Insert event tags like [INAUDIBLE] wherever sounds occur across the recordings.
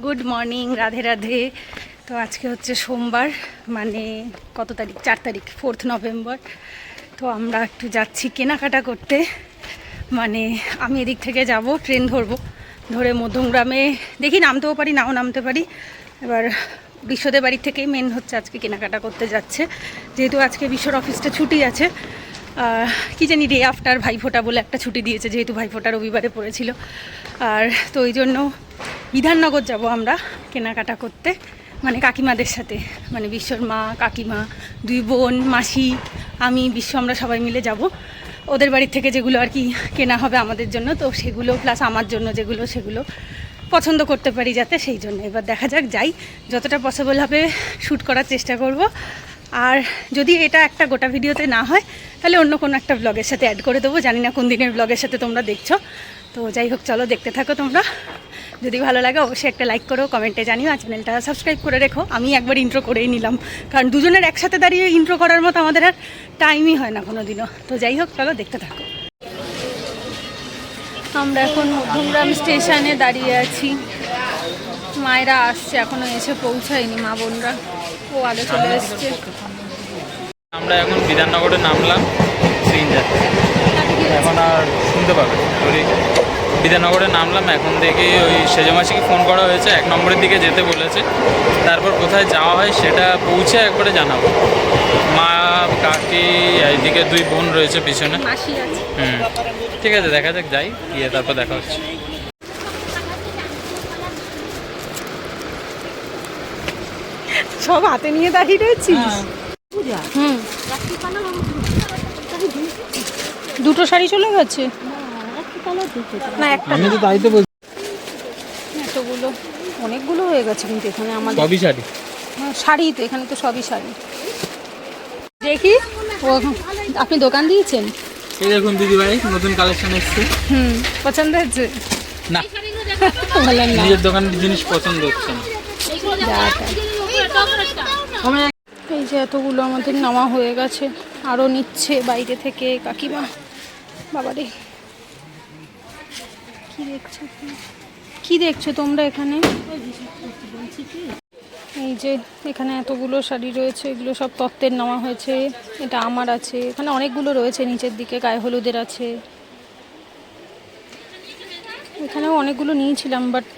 Good morning Radhe Radhe. তো আজকে হচ্ছে সোমবার মানে কত তারিখ? চার তারিখ ফোর্থ নভেম্বর তো আমরা একটু যাচ্ছি কেনাকাটা করতে। মানে আমি এদিক থেকে যাব ট্রেন ধরবো। ধরে মধ্যমগ্রামে, দেখি নামতেও পারি, নাও নামতে পারি। এবার বিশ্বদের বাড়ির থেকেই মেন হচ্ছে আজকে কেনাকাটা করতে যাচ্ছে। যেহেতু আজকে বিশ্বর অফিসটা ছুটি আছে কি জানি ডে আফটার ভাইফোঁটা বলে একটা ছুটি দিয়েছে, যেহেতু ভাইফোঁটা রবিবারে পড়েছিল। আর তো ওই জন্য বিধাননগর যাব আমরা কেনাকাটা করতে মানে কাকিমাদের সাথে। মানে বিশ্বর মা, কাকিমা, দুই বোন, মাসি, আমি, বিশ্ব, আমরা সবাই মিলে যাব। ওদের বাড়ির থেকে যেগুলো আর কি কেনা হবে আমাদের জন্য, তো সেগুলো প্লাস আমার জন্য যেগুলো, সেগুলো পছন্দ করতে পারি যাতে, সেই জন্য। এবার দেখা যাক, যাই। যতটা পসিবল হবে শ্যুট করার চেষ্টা করব। আর যদি এটা একটা গোটা ভিডিওতে না হয়, তাহলে অন্য কোনো একটা ব্লগের সাথে অ্যাড করে দেবো। জানি না কোন দিনের ব্লগের সাথে তোমরা দেখছ। তো যাই হোক, চলো দেখতে থাকো তোমরা। যদি ভালো লাগে, অবশ্যই একটা লাইক করো কমেন্টে জানিও, আর চ্যানেলটা সাবস্ক্রাইব করে রেখো। আমি একবার ইন্ট্রো করেই নিলাম। কারণ দুজনের একসাথে দাঁড়িয়ে ইন্ট্রো করার মতো আমাদের আর টাইমই হয় না কোনো দিনও তো যাই হোক, চলো দেখতে থাকো। আমরা এখন মধ্যমগ্রাম স্টেশনে দাঁড়িয়ে আছি। মায়েরা আসছে, এখনও এসে পৌঁছায়নি মা বোনরা। ও আগে চলে এসছে। আমরা এখন বিধাননগরে নামলাম যাচ্ছে এখন আর শুনতে পাবে সরি বিধাননগরে নামলাম এখন থেকে ওই সেজমাসিকে ফোন করা হয়েছে এক নম্বরের দিকে যেতে বলেছে। তারপর কোথায় যাওয়া হয় সেটা পৌঁছে একবারে জানাব। মা কাকি এইদিকে দুই বোন রয়েছে পিছনে। হুম ঠিক আছে দেখা যাক যাই গিয়ে তারপর দেখা হচ্ছে। সব হাতে নিয়ে দাঁড়িয়ে রয়েছিস? হুম। দুটো শাড়ি চলে গেছে? না একটা আমি তো তাই তো বলছি। এতগুলো। অনেকগুলো হয়ে গেছে কিন্তু এখানে আমাদের। সবই শাড়ি। হ্যাঁ, শাড়ি তো এখানে তো সবই শাড়ি। দেখি ও আপনি দোকান দিয়েছেন? এই দেখুন দিদি ভাই নতুন কালেকশন এসছে। হুম পছন্দ হয়েছে? না। নিজের দোকানের জিনিস পছন্দ হচ্ছে না। এই যে এতগুলো আমাদের নেওয়া হয়ে গেছে আরও নিচ্ছে বাইরে থেকে কাকিমা। বাবারে, কি দেখছ? কি দেখছ তোমরা এখানে? এই যে এখানে এতগুলো শাড়ি রয়েছে, এগুলো সব তত্ত্বের নেওয়া হয়েছে, এটা আমার আছে। এখানে অনেকগুলো রয়েছে, নিচের দিকে গায়ে হলুদের আছে। এখানেও অনেকগুলো নিয়েছিলাম বাট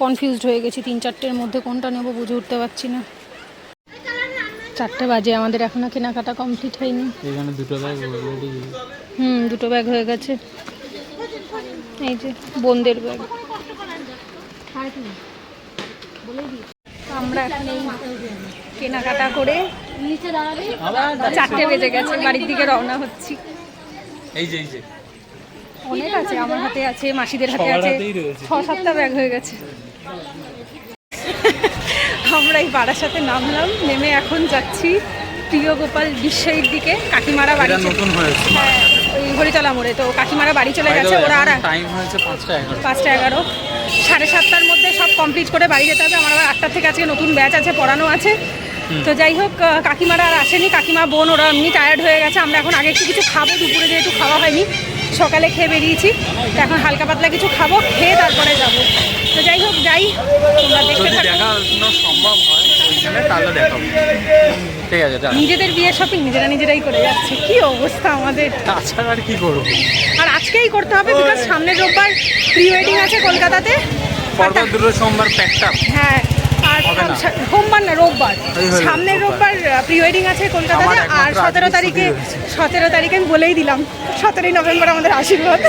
কনফিউজড হয়ে গেছি। তিন চারটের মধ্যে কোনটা নেব বুঝে উঠতে পারছি না। চারটে বাজে আমাদের এখনও কেনাকাটা কমপ্লিট হয়নি। এখানে দুটো ব্যাগ অলরেডি হুম দুটো ব্যাগ হয়ে গেছে। এই যে বোনদের ব্যাগ আমরা এখন এই কেনাকাটা করে চারটে বেজে গেছে বাড়ির দিকে রওনা হচ্ছি। এই যে এই যে। অনেক আছে আমার হাতে আছে মাসিদের হাতে আছে। ছ সাতটা ব্যাগ হয়ে গেছে। আমরা এই বাড়ার সাথে নামলাম নেমে এখন যাচ্ছি প্রিয় গোপাল বিশ্বের দিকে কাকিমারা বাড়ি নতুন হয়েছে। হ্যাঁ ওই হরিতলা মোড়ে। তো কাকিমারা বাড়ি চলে গেছে ওরা আর টাইম হয়েছে পাঁচটা এগারো। পাঁচটা এগারো। সাড়ে সাতটার মধ্যে সব কমপ্লিট করে বাড়ি যেতে হবে। আমার আবার আটটার থেকে আজকে নতুন ব্যাচ আছে পড়ানো আছে। তো যাই হোক কাকিমারা আর আসেনি। কাকিমা বোন ওরা এমনি টায়ার্ড হয়ে গেছে। আমরা এখন আগে একটু কিছু খাব দুপুরে যেহেতু খাওয়া হয়নি। সকালে খেয়ে বেরিয়েছি। তো এখন হালকা পাতলা কিছু খাব খেয়ে তারপরে যাব। তো যাই হোক যাই তোমরা দেখতে থাকো। সম্ভব হয় ঠিক আছে নিজেদের বিয়ে শপিং নিজেরা নিজেরাই করে যাচ্ছে। কি অবস্থা আমাদের। তাছাড়া আর কি করব? আর আজকেই করতে হবে বিকজ সামনের রোববার প্রি ওয়েডিং আছে কলকাতাতে। আর পরপর দুটো সোমবার প্যাকটা হ্যাঁ আর সোমবার না রোববার। সামনের রোববার। প্রি ওয়েডিং আছে কলকাতাতে আর সতেরো তারিখে সতেরো তারিখে আমি বলেই দিলাম সতেরোই নভেম্বর আমাদের আশীর্বাদ।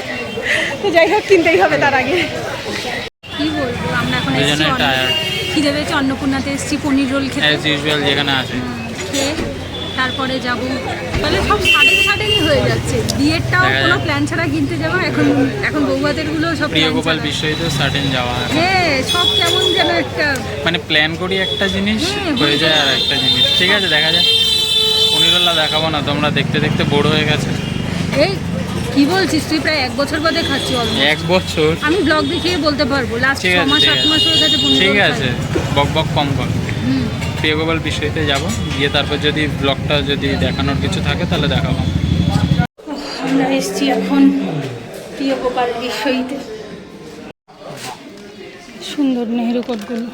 তো যাই হোক কিনতেই হবে তার আগে। কি বলব আমরা এখন। খিদে পেয়েছে অন্নপূর্ণাতে এসেছি পনির রোল খেতে। যেখানে আছে। খেয়ে তারপরে যাব। তাহলে সব সাডেনই হয়ে যাচ্ছে। বিয়েরটাও কোনো প্ল্যান ছাড়া কিনতে যাওয়া এখন এখন বৌভাতেরগুলো সব প্রিয় plan গোপাল ছাড়া। বিশ্বজিৎ সার্টেন যাওয়া হ্যাঁ সব কেমন যেন একটা মানে প্ল্যান করি একটা জিনিস হ্যাঁ, হয়ে যায় আর একটা জিনিস। ঠিক আছে দেখা যায় পনিরওয়ালা দেখাবো না তোমরা দেখতে দেখতে বড় হয়ে গেছে। এই কি বলছিস? তুই প্রায় এক বছর বাদে খাচ্ছি এক বছর? আমি ব্লগ দেখিয়ে বলতে পারব। লাস্ট ছ মাস আট। মাস হয়ে গেছে ঠিক আছে বক বক কম কর হুম। প্রিয় গোপাল বিষয়তে যাব। গিয়ে তারপর যদি ব্লগটা যদি দেখানোর কিছু থাকে তাহলে দেখাবো। আমরা এসছি এখন প্রিয় গোপাল বিশ্বইতে সুন্দর নেহেরু কোটগুলো।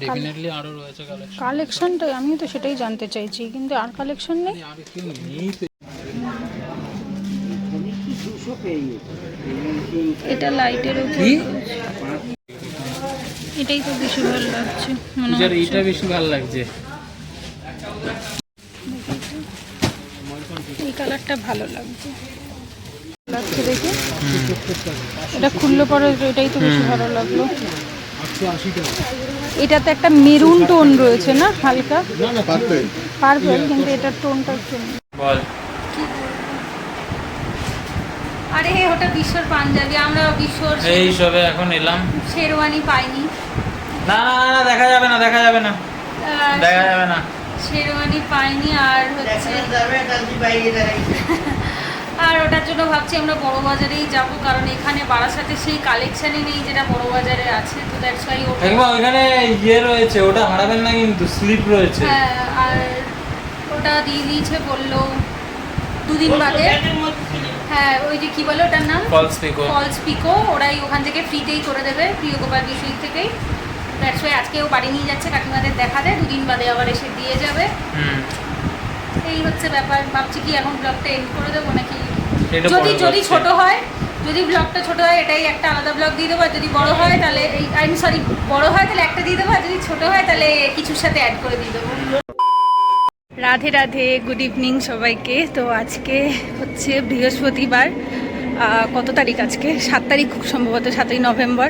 ডেফিনেটলি রয়েছে কালেকশন আমিও তো সেটাই জানতে চাইছি কিন্তু আর কালেকশন নেই? আর কি নেই এটা লাইটের উপর? এটাই তো বেশি ভালো লাগছে মনে হচ্ছে। এইটা বেশি ভালো লাগছে। এই কালারটা ভালো লাগছে। লাগছে দেখে? এটা খুললে পরে এটাই তো বেশি ভালো লাগল। এটাতে একটা মেরুন টোন রয়েছে না হালকা? পারপেল কিন্তু এটার টোনটা একটু বল। আরে ওটা বিশ্বর পাঞ্জাবি আমরা বিশ্বর এই সবে এখন এলাম। শেরওয়ানি পাইনি। না না না, দেখা যাবে না দেখা যাবে না। দেখা যাবে না। শেরওয়ানি পাইনি আর হচ্ছে আর ওটার জন্য ভাবছি আমরা বড় বাজারেই যাব কারণ এখানে বারাসাতে সেই কালেকশনই নেই যেটা বড় বাজারে আছে তো দ্যাটস ওয়াই ওটা ওইখানে ইয়ে রয়েছে ওটা হারাবেন না কিন্তু স্লিপ রয়েছে। হ্যাঁ আর ওটা দিয়ে দিয়েছে বলল দুদিন বাদে। হ্যাঁ ওই যে কি বলে ওটার নাম? ফলস পিকো ফলস পিকো ওরাই ওখান থেকে ফ্রিতেই করে দেবে প্রিয় গোপাল বিশ্বজিৎ থেকেই। দ্যাটস ওয়াই আজকেও বাড়ি নিয়ে যাচ্ছে কাকিমাদের দেখা দেয় দুদিন বাদে আবার এসে দিয়ে যাবে। হুম। এই হচ্ছে ব্যাপার ভাবছি কি এখন ব্লগটা এন্ড করে দেবো নাকি? যদি যদি ছোট হয় যদি ব্লগটা ছোট হয় এটাই একটা আলাদা ব্লগ দিয়ে দেবো আর যদি বড় হয় তাহলে এই আই সরি বড় হয় তাহলে একটা দিয়ে দেবো আর যদি ছোট হয় তাহলে কিছুর সাথে অ্যাড করে দিয়ে দেবো। রাধে রাধে গুড ইভিনিং সবাইকে। তো আজকে হচ্ছে বৃহস্পতিবার কত তারিখ আজকে? সাত তারিখ খুব সম্ভবত সাতই নভেম্বর।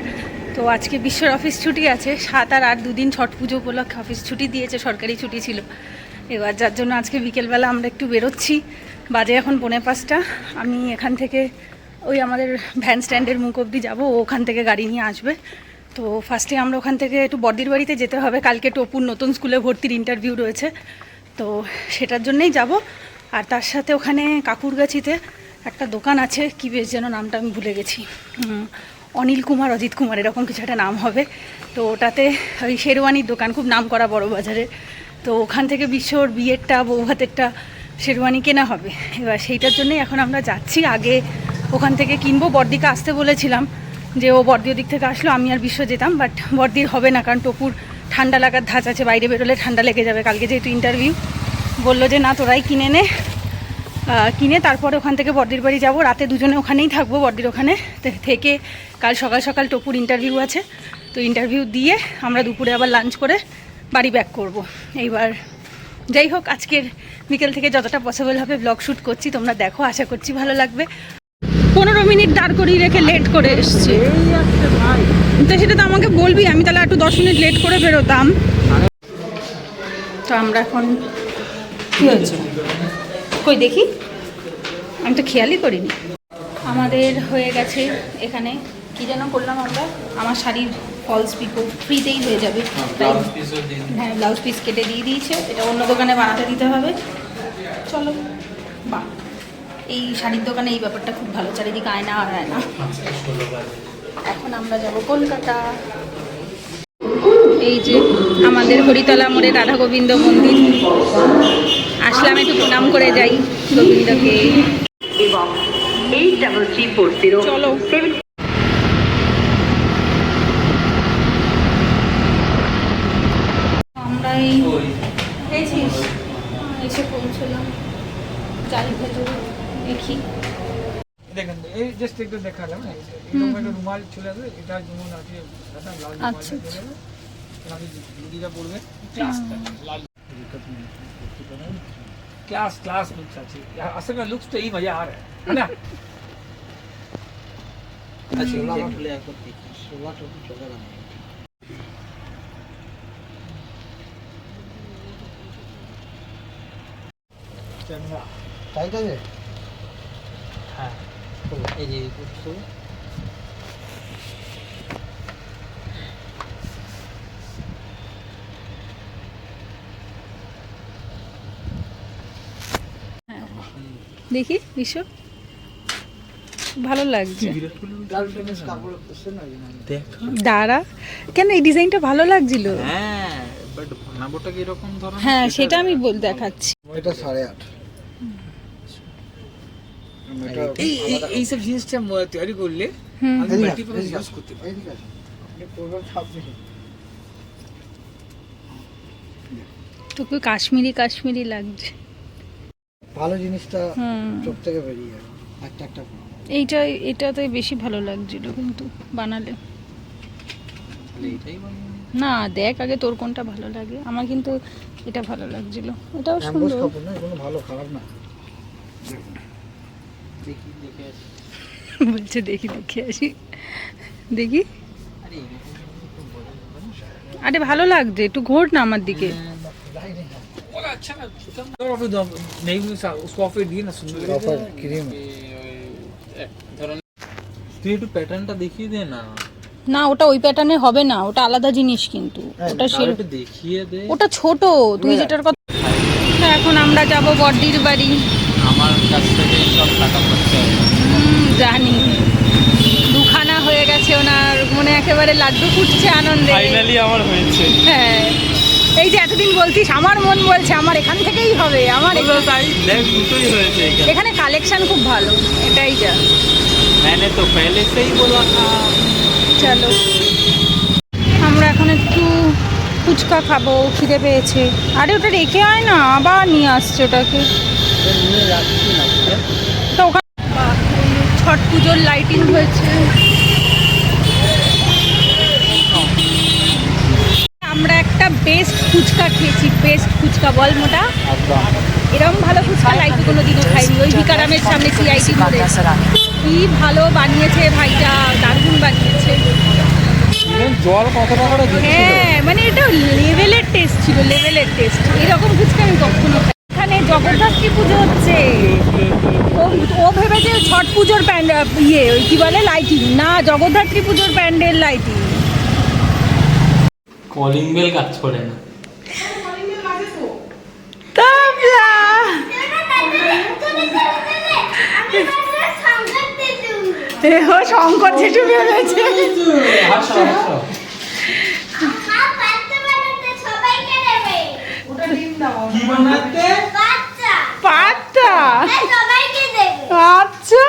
তো আজকে বিশ্বের অফিস ছুটি আছে, সাত আর আট দুদিন ছট পুজো উপলক্ষে অফিস ছুটি দিয়েছে, সরকারি ছুটি ছিল। এবার যার জন্য আজকে বিকেলবেলা আমরা একটু বেরোচ্ছি, বাজে এখন পৌনে পাঁচটা। আমি এখান থেকে ওই আমাদের ভ্যান স্ট্যান্ডের মুখ অবধি যাব ওখান থেকে গাড়ি নিয়ে আসবে। তো ফার্স্টে আমরা ওখান থেকে একটু বর্দির বাড়িতে যেতে হবে, কালকে টপুর নতুন স্কুলে ভর্তির ইন্টারভিউ রয়েছে। তো সেটার জন্যই যাব। আর তার সাথে ওখানে কাকুরগাছিতে একটা দোকান আছে, কি বেশ যেন নামটা আমি ভুলে গেছি। অনিল কুমার, অজিত কুমার, এরকম কিছু একটা নাম হবে। তো ওটাতে ওই শেরওয়ানির দোকান, খুব নাম করা বড় বাজারে তো ওখান থেকে বিশ্বর বিয়েরটা, বৌভাতেরটা শেরওয়ানি কেনা হবে। এবার সেইটার জন্যই এখন আমরা যাচ্ছি। আগে ওখান থেকে কিনবো। বর্দিকে আসতে বলেছিলাম যে ও বর্দি দিক থেকে আসলো, আমি আর বিশ্ব যেতাম। বাট বর্দির হবে না, কারণ টপুর ঠান্ডা লাগার ধাঁচ আছে, বাইরে বেরোলে ঠান্ডা লেগে যাবে। কালকে যেহেতু ইন্টারভিউ বলল যে, না, তোরাই কিনে নে। কিনে তারপরে ওখান থেকে বর্দির বাড়ি যাব। রাতে দুজনে ওখানেই থাকব বর্দির ওখানে। থেকে কাল সকাল সকাল টপুর ইন্টারভিউ আছে। তো ইন্টারভিউ দিয়ে আমরা দুপুরে আবার লাঞ্চ করে বাড়ি ব্যাক করব। এইবার যাই হোক, আজকের বিকেল থেকে যতটা পসিবল হবে ব্লগ শ্যুট করছি। তোমরা দেখো, আশা করছি ভালো লাগবে। পনেরো মিনিট দাঁড় করিয়ে রেখে লেট করে এসছে। তো সেটা তো আমাকে বলবি, আমি তাহলে একটু দশ মিনিট লেট করে বেরোতাম। তো আমরা এখন কী হয়েছে? কই দেখি? আমি তো খেয়ালই করিনি। আমাদের হয়ে গেছে এখানে। কি যেন করলাম আমরা? আমার শাড়ির ফলস পিকো ফ্রিতেই হয়ে যাবে। হ্যাঁ ব্লাউজ পিস কেটে দিয়ে দিয়েছে। এটা অন্য দোকানে বানাতে দিতে হবে। চলো বা এই শাড়ির দোকানে এই ব্যাপারটা খুব ভালো। চারিদিকে আয়না আর আয়না। এখন আমরা যাব কলকাতা। এই যে আমাদের হরিতলা মোড়ে রাধা গোবিন্দ মন্দির। আসলাম একটু প্রণাম করে যাই গোবিন্দকে। এবং eight double three four zero চলো। সেভেন আমরা এই পেয়েছিস এসে পৌঁছলাম। যাই ভেতরে দেখি। দেখেন এই জাস্ট একটু দেখালাম এরকম একটা রুমাল চলে আসবে এটা যেমন আছে লাল क्लास ક્લાસ લુક્સ છે આ સગા લુક્સ તો એ મજા આવે अच्छा ले देखिए रहा है चंगा। चाहिए हाँ? ये कुछ দেখি বিশ্ব ভালো লাগছে। কাপড় করছে না দাঁড়া। কেন এই ডিজাইনটা ভালো লাগছিল? হ্যাঁ হ্যাঁ সেটা আমি বল দেখাচ্ছি। এটা সাড়ে আট। এই এই- এইসব জিনিসটা তৈরি করলে আমি মাল্টিপারপাস ইউজ করতে পারি। তোকে কাশ্মীরি কাশ্মীরি লাগছে। ভালো জিনিসটা চোখ থেকে বেরিয়ে যাবে একটা একটা এইটা এটাতে বেশি ভালো লাগছিল কিন্তু বানালে। না দেখ আগে তোর কোনটা ভালো লাগে। আমার কিন্তু এটা ভালো লাগছিল। এটাও সুন্দর। ভালো খারাপ না। দেখি [LAUGHS] বলছে দেখি দেখে আসি। দেখি। আরে ভালো লাগছে একটু ঘোর না আমার দিকে। और अच्छा ना और फिर दो- नहीं भी सा- उसको ऑफर दिए ना सुंदर অফার ক্রিম এই ওই এক ধরনের তুই একটু প্যাটার্নটা দেখিয়ে দে না না ওটা ওই প্যাটার্নে হবে না ওটা আলাদা জিনিস কিন্তু ওটা তাহলে সে- একটু দেখিয়ে দে ওটা ছোট তুই যেটার কথা এখন আমরা যাব বড়দির বাড়ি আমার কাছ থেকে সব টাকা খরচা হবে হুম, জানি দুখানা হয়ে গেছে ওনার মনে একেবারে লাড্ডু ফুটছে আনন্দে ফাইনালি আমার হয়েছে হ্যাঁ এই যে এতদিন বলতিস আমার মন বলছে আমার এখান থেকেই হবে আমার এখান- তাই দেখ দুটোই হয়েছে এখানে এখানে কালেকশন খুব ভালো এটাই যা मैंने तो पहले से ही बोला था চলো আমরা এখন একটু ফুচকা খাবো খিদে পেয়েছে আরে ওটা রেখে আয় না আবার নিয়ে আসছে ওটাকে নিয়ে যাচ্ছি না তো ওখানে বাহ, ওই ছট পুজোর লাইটিং হয়েছে আমরা একটা বেস্ট ফুচকা খেয়েছি বেস্ট ফুচকা বল মোটা। এরকম ভালো ফুচকা লাইফে কোনো দিনও খাইনি। ওই ভিকারামের সামনে সিআইটি মোড়ে কি ভালো বানিয়েছে ভাইটা দারুণ বানিয়েছে। হ্যাঁ মানে এটা লেভেলের টেস্ট ছিল লেভেলের টেস্ট এরকম ফুচকা আমি কখনো এখানে জগদ্ধাত্রী পুজো হচ্ছে। ও ও ভেবেছে ছট পুজোর প্যান্ডেল ইয়ে ওই কি বলে লাইটিং না জগদ্ধাত্রী পুজোর প্যান্ডেল লাইটিং কলিং বেল কাজ করে না। ও শঙ্কর জেঠু পাঁচটা আচ্ছা।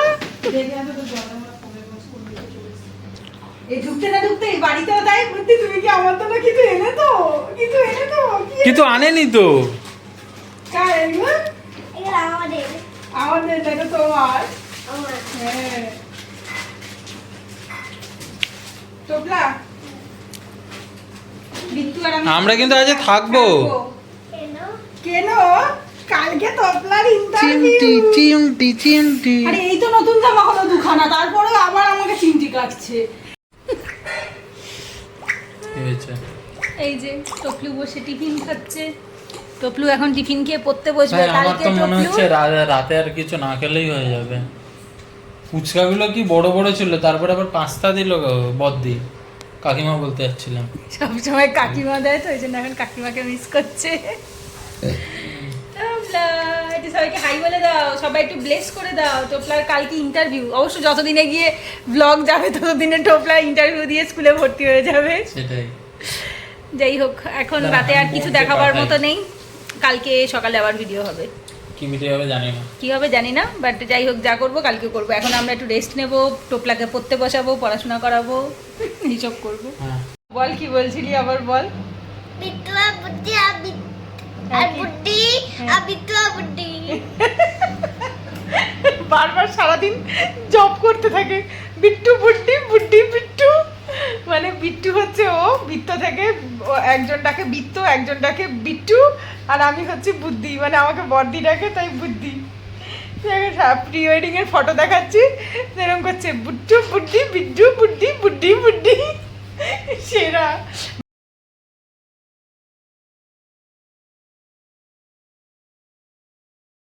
এই ঢুকতে না ঢুকতে এই বাড়িতেও তাই বুদ্ধি তুমি কি আমার জন্য কিছু এনে তো? কিছু এনে তো? কিন্তু আনেনি তো? কার এগুলো? আমাদের। এটা তোমার। হ্যাঁ। টোপলা আমরা কিন্তু আজ থাকব। কেন? কালকে তোপলার ইন্টারভিউ চিমটি চিমটি আরে এই তো নতুন জামা হলো দুখানা তারপরে আবার আমাকে চিমটি কাটছে। হয়েছে? এই যে টপলু বসে টিফিন খাচ্ছে। টপলু এখন টিফিন খেয়ে পড়তে বসবে আমার তো মনে হচ্ছে রাতে আর কিছু না খেলেই হয়ে যাবে। ফুচকাগুলো কি বড় বড় ছিল তারপরে আবার পাঁচটা দিল বদ্দি কাকিমা বলতে যাচ্ছিলাম। সবসময় কাকিমা দেয় তো ওই জন্য এখন কাকিমাকে মিস করছে। টোপলা, একটু সবাইকে হাই বলে দাও সবাই একটু ব্লেস করে দাও। টোপলার কালকে ইন্টারভিউ অবশ্য যতদিনে গিয়ে ব্লগ যাবে ততদিনে টোপলা ইন্টারভিউ দিয়ে স্কুলে ভর্তি হয়ে যাবে। সেটাই। যাই হোক এখন রাতে আর কিছু দেখাবার মতো নেই। কালকে সকালে আবার ভিডিও হবে। কি মিটে হবে জানি না। কি হবে জানি না বাট যাই হোক যা করব কালকে করব। এখন আমরা একটু রেস্ট নেব টোপলাকে পড়তে বসাবো পড়াশোনা করাবো এইসব করব। হ্যাঁ। বল কি বলছিলি আবার বল? বিট্টুয়া বুদ্ধি বুদ্ধি আর বিট্টুয়া বুদ্ধি [LAUGHS] বারবার সারাদিন জব করতে থাকে। বিট্টু বুড্ডি বুড্ডি বিট্টু। মানে বিট্টু হচ্ছে ও বৃত্ত থেকে ও একজনটাকে বৃত্ত একজনটাকে বিট্টু আর আমি হচ্ছে বুদ্ধি মানে আমাকে বর্দি ডাকে তাই বুদ্ধি প্রি ওয়েডিং এর ফটো দেখাচ্ছি। সেরকম করছে বুট্টু বুড্ডি বিট্টু বুড্ডি বুড্ডি বুড্ডি। সেরা।